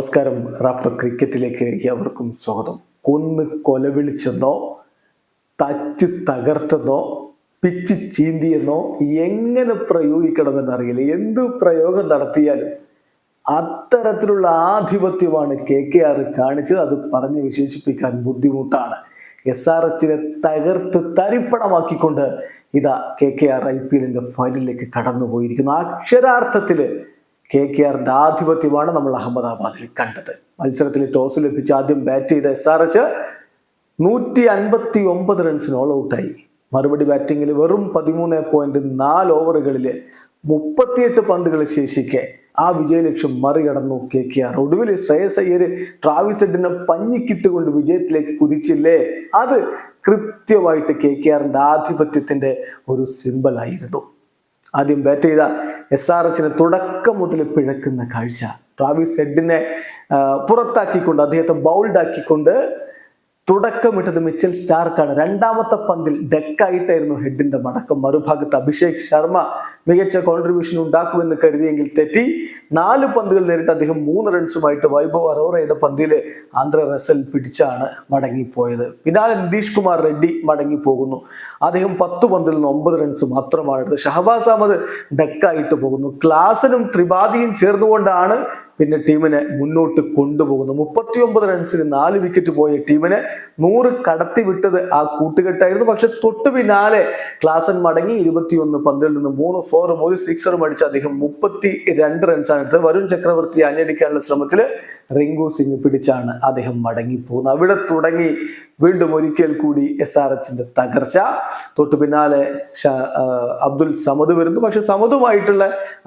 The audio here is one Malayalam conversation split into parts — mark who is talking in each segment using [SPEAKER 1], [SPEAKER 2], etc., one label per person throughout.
[SPEAKER 1] നമസ്കാരം. റാഫ്റ്റർ ക്രിക്കറ്റിലേക്ക് ഏവർക്കും സ്വാഗതം. കൊന്ന് കൊലവിളിച്ചെന്നോ തച്ച് തകർത്തെന്നോ പിച്ച് ചീന്തിയെന്നോ എങ്ങനെ പ്രയോഗിക്കണമെന്നറിയില്ല എന്ത് പ്രയോഗം നടത്തിയാലും അത്തരത്തിലുള്ള ആധിപത്യമാണ് കെ കെ ആർ കാണിച്ചത്. അത് പറഞ്ഞ് വിശേഷിപ്പിക്കാൻ ബുദ്ധിമുട്ടാണ്. എസ് ആർ എച്ചിനെ തകർത്ത് തരിപ്പണമാക്കിക്കൊണ്ട് ഇതാ K K R I P എല്ലിന്റെ ഫൈനലിലേക്ക് കടന്നുപോയിരിക്കുന്നു. അക്ഷരാർത്ഥത്തിൽ കെ കെ ആറിന്റെ ആധിപത്യമാണ് നമ്മൾ അഹമ്മദാബാദിൽ കണ്ടത്. മത്സരത്തിൽ ടോസ് ലഭിച്ച് ആദ്യം ബാറ്റ് ചെയ്ത എസ് ആർ എച്ച് നൂറ്റി അൻപത്തി ഒമ്പത് റൺസിന് ഓൾ ഔട്ടായി മറുപടി ബാറ്റിംഗിൽ വെറും പതിമൂന്ന് പോയിന്റ് നാല് ഓവറുകളിൽ മുപ്പത്തിയെട്ട് പന്തുകൾ ശേഷിക്കെ ആ വിജയലക്ഷ്യം മറികടന്നു കെ കെ ആർ ഒടുവിൽ ശ്രേയസ് അയ്യര് ട്രാവിസ് ഹെഡിനെ പഞ്ഞിക്കിട്ടുകൊണ്ട് വിജയത്തിലേക്ക് കുതിച്ചില്ലേ? അത് കൃത്യമായിട്ട് കെ കെ ആറിന്റെ ആധിപത്യത്തിന്റെ ഒരു സിമ്പലായിരുന്നു ആദ്യം ബാറ്റ് ചെയ്ത എസ് ആർ എച്ചിന് തുടക്കം മുതൽ പിഴക്കുന്ന കാഴ്ച. ട്രാവിസ് ഹെഡിനെ പുറത്താക്കിക്കൊണ്ട് അദ്ദേഹത്തെ ബൗൾഡ് ആക്കിക്കൊണ്ട് തുടക്കമിട്ടത് മിച്ചൽ സ്റ്റാർക്കാണ്. രണ്ടാമത്തെ പന്തിൽ ഡെക്കായിട്ടായിരുന്നു ഹെഡിന്റെ മടക്കം. മറുഭാഗത്ത് അഭിഷേക് ശർമ്മ മികച്ച കോൺട്രിബ്യൂഷൻ ഉണ്ടാക്കുമെന്ന് കരുതിയെങ്കിൽ തെറ്റി. നാല് പന്തുകൾ നേരിട്ട് അദ്ദേഹം മൂന്ന് റൺസുമായിട്ട് വൈഭവ് അറോറയുടെ പന്തിൽ ആന്ധ്ര റസൽ പിടിച്ചാണ് മടങ്ങിപ്പോയത്. പിന്നാലെ നിതീഷ് കുമാർ റെഡ്ഡി മടങ്ങിപ്പോകുന്നു. അദ്ദേഹം പത്ത് പന്തിൽ നിന്ന് ഒമ്പത് റൺസ് മാത്രമാണ് ഷഹബാസ് അഹമ്മദ് ഡെക്കായിട്ട് പോകുന്നു. ക്ലാസനും ത്രിപാഠിയും ചേർന്നുകൊണ്ടാണ് പിന്നെ ടീമിനെ മുന്നോട്ട് കൊണ്ടുപോകുന്നു മുപ്പത്തി ഒമ്പത് റൺസിന് നാല് വിക്കറ്റ് പോയ ടീമിനെ നൂറ് കടത്തി വിട്ടത് ആ കൂട്ടുകെട്ടായിരുന്നു. പക്ഷെ തൊട്ടു പിന്നാലെ ക്ലാസൻ മടങ്ങി ഇരുപത്തിയൊന്ന് പന്തിൽ നിന്ന് മൂന്ന് ഫോറും ഒരു സിക്സറും അടിച്ച് അദ്ദേഹം മുപ്പത്തി രണ്ട് റൺസാണ് എടുത്തത് വരുൺ ചക്രവർത്തി അഞ്ഞടിക്കാനുള്ള ശ്രമത്തിൽ റിങ്കു സിംഗ് പിടിച്ചാണ് അദ്ദേഹം മടങ്ങി പോകുന്നത് അവിടെ തുടങ്ങി വീണ്ടും ഒരിക്കൽ കൂടി എസ് ആർ എച്ചിന്റെ തകർച്ച. തൊട്ടു പിന്നാലെ അബ്ദുൽ സമദ് വരുന്നു. പക്ഷെ സമദുമായിട്ടുള്ള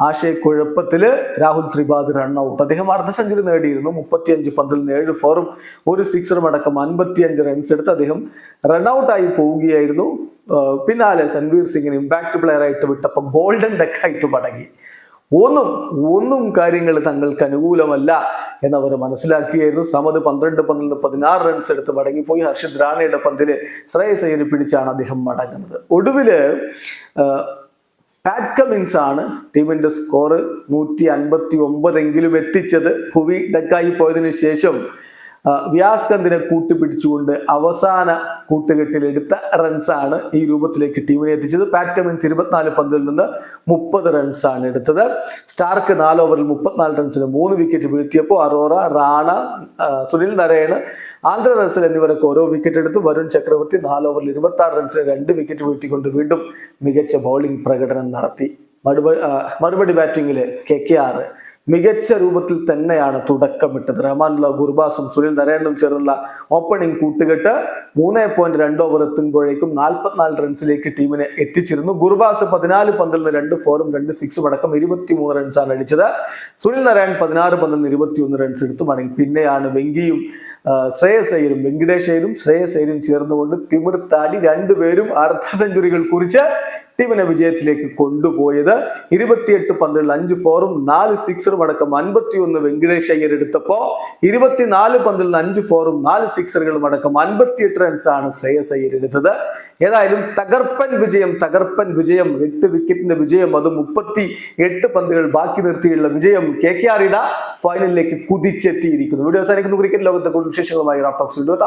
[SPEAKER 1] ആശയക്കുഴപ്പത്തിൽ രാഹുൽ ത്രിപാഠി റൺ ഔട്ട് അദ്ദേഹം അർദ്ധ സെഞ്ചുറി നേടിയിരുന്നു. മുപ്പത്തിയഞ്ച് പന്തിൽ നിന്ന് ഏഴ് ഫോറും ഒരു സിക്സറും അടക്കം അൻപത്തിയഞ്ച് റൺസ് എടുത്ത് അദ്ദേഹം റൺ ഔട്ടായി പോവുകയായിരുന്നു. പിന്നാലെ സൻവീർ സിംഗിന് ഇമ്പാക്ട് പ്ലെയർ ആയിട്ട് വിട്ടപ്പോൾ ഗോൾഡൻ ഡെക്കായിട്ട് മടങ്ങി. ഒന്നും ഒന്നും കാര്യങ്ങൾ തങ്ങൾക്ക് അനുകൂലമല്ല എന്നവർ മനസ്സിലാക്കിയായിരുന്നു. സമത് പന്ത്രണ്ട് പന്ത്രണ്ട് പതിനാറ് റൺസ് എടുത്ത് മടങ്ങിപ്പോയി. ഹർഷിത് റാണയുടെ പന്തിൽ ശ്രേയസ് അയ്യർ പിടിച്ചാണ് അദ്ദേഹം മടങ്ങുന്നത്. ഒടുവിൽ പാറ്റ് കമിൻസ് ആണ് ടീമിന്റെ സ്കോർ നൂറ്റി അൻപത്തി ഒമ്പതെങ്കിലും എത്തിച്ചത്. ഭുവി ഡക്കായി പോയതിനു ശേഷം ആ, വ്യാസ് കന്തിനെ കൂട്ടുപിടിച്ചുകൊണ്ട് അവസാന കൂട്ടുകെട്ടിലെടുത്ത റൺസാണ് ഈ രൂപത്തിലേക്ക് ടീമിനെ എത്തിച്ചത്. പാറ്റ് കമിൻസ് ഇരുപത്തിനാല് പന്തിൽ നിന്ന് മുപ്പത് റൺസാണ് എടുത്തത്. സ്റ്റാർക്ക് നാല് ഓവറിൽ മുപ്പത്തിനാല് റൺസിന് മൂന്ന് wicket വീഴ്ത്തിയപ്പോൾ Arora Rana Sunil Narine Andre Russell എന്നിവരൊക്കെ ഓരോ വിക്കറ്റ് എടുത്തു വരുൺ ചക്രവർത്തി നാല് ഓവറിൽ ഇരുപത്തി ആറ് റൺസിന് രണ്ട് വിക്കറ്റ് വീഴ്ത്തിക്കൊണ്ട് വീണ്ടും മികച്ച ബൗളിംഗ് പ്രകടനം നടത്തി. മറുപടി മറുപടി ബാറ്റിംഗിൽ കെ കെ ആർ മികച്ച രൂപത്തിൽ തന്നെയാണ് തുടക്കമിട്ടത്. റഹ്മാനുള്ള ഗുർബാസും സുനിൽ നരേണനും ചേർന്നുള്ള ഓപ്പണിംഗ് കൂട്ടുകെട്ട് മൂന്ന് പോയിന്റ് രണ്ട് ഓവർ എത്തുമ്പോഴേക്കും നാൽപ്പത്തിനാല് റൺസിലേക്ക് ടീമിനെ എത്തിച്ചിരുന്നു. ഗുർബാസ് പതിനാല് പന്തിൽ നിന്ന് രണ്ട് ഫോറും രണ്ട് സിക്സും അടക്കം ഇരുപത്തി മൂന്ന് റൺസാണ് അടിച്ചത്. സുനിൽ നാരായൺ പതിനാറ് പന്തിൽ നിന്ന് ഇരുപത്തിയൊന്ന് റൺസ് എടുത്തു. മടങ്ങി പിന്നെയാണ് വെങ്കിയും ശ്രേയസ് അയ്യരും വെങ്കിടേഷ് അയ്യരും ശ്രേയസ് അയ്യരും ചേർന്നുകൊണ്ട് തിമിർത്താടി രണ്ടുപേരും അർദ്ധ സെഞ്ചുറികൾ കുറിച്ച് ടീമിനെ വിജയത്തിലേക്ക് കൊണ്ടുപോയത്. ഇരുപത്തിയെട്ട് പന്തുകളിൽ അഞ്ച് ഫോറും നാല് സിക്സറും അടക്കം അൻപത്തിയൊന്ന് വെങ്കടേഷ് അയ്യർ എടുത്തപ്പോ ഇരുപത്തിനാല് പന്തുകളിൽ അഞ്ച് ഫോറും നാല് സിക്സറുകളും അടക്കം അൻപത്തിയെട്ട് റൺസാണ് ശ്രേയസ് അയ്യർ എടുത്തത്. ഏതായാലും തകർപ്പൻ വിജയം തകർപ്പൻ വിജയം എട്ട് വിക്കറ്റിന്റെ വിജയം അത് മുപ്പത്തി എട്ട് പന്തുകൾ ബാക്കി നിർത്തിയുള്ള വിജയം കെ കെ ആർ ഇത ഫൈനലിലേക്ക് കുതിച്ചെത്തിയിരിക്കുന്നു. വീഡിയോ അവസാനിക്കുന്നു. ക്രിക്കറ്റ് ലോകത്തെ കൂടുതൽ വിശേഷങ്ങളുമായി റാഫ്റ്റോക്സ് വീഡിയോ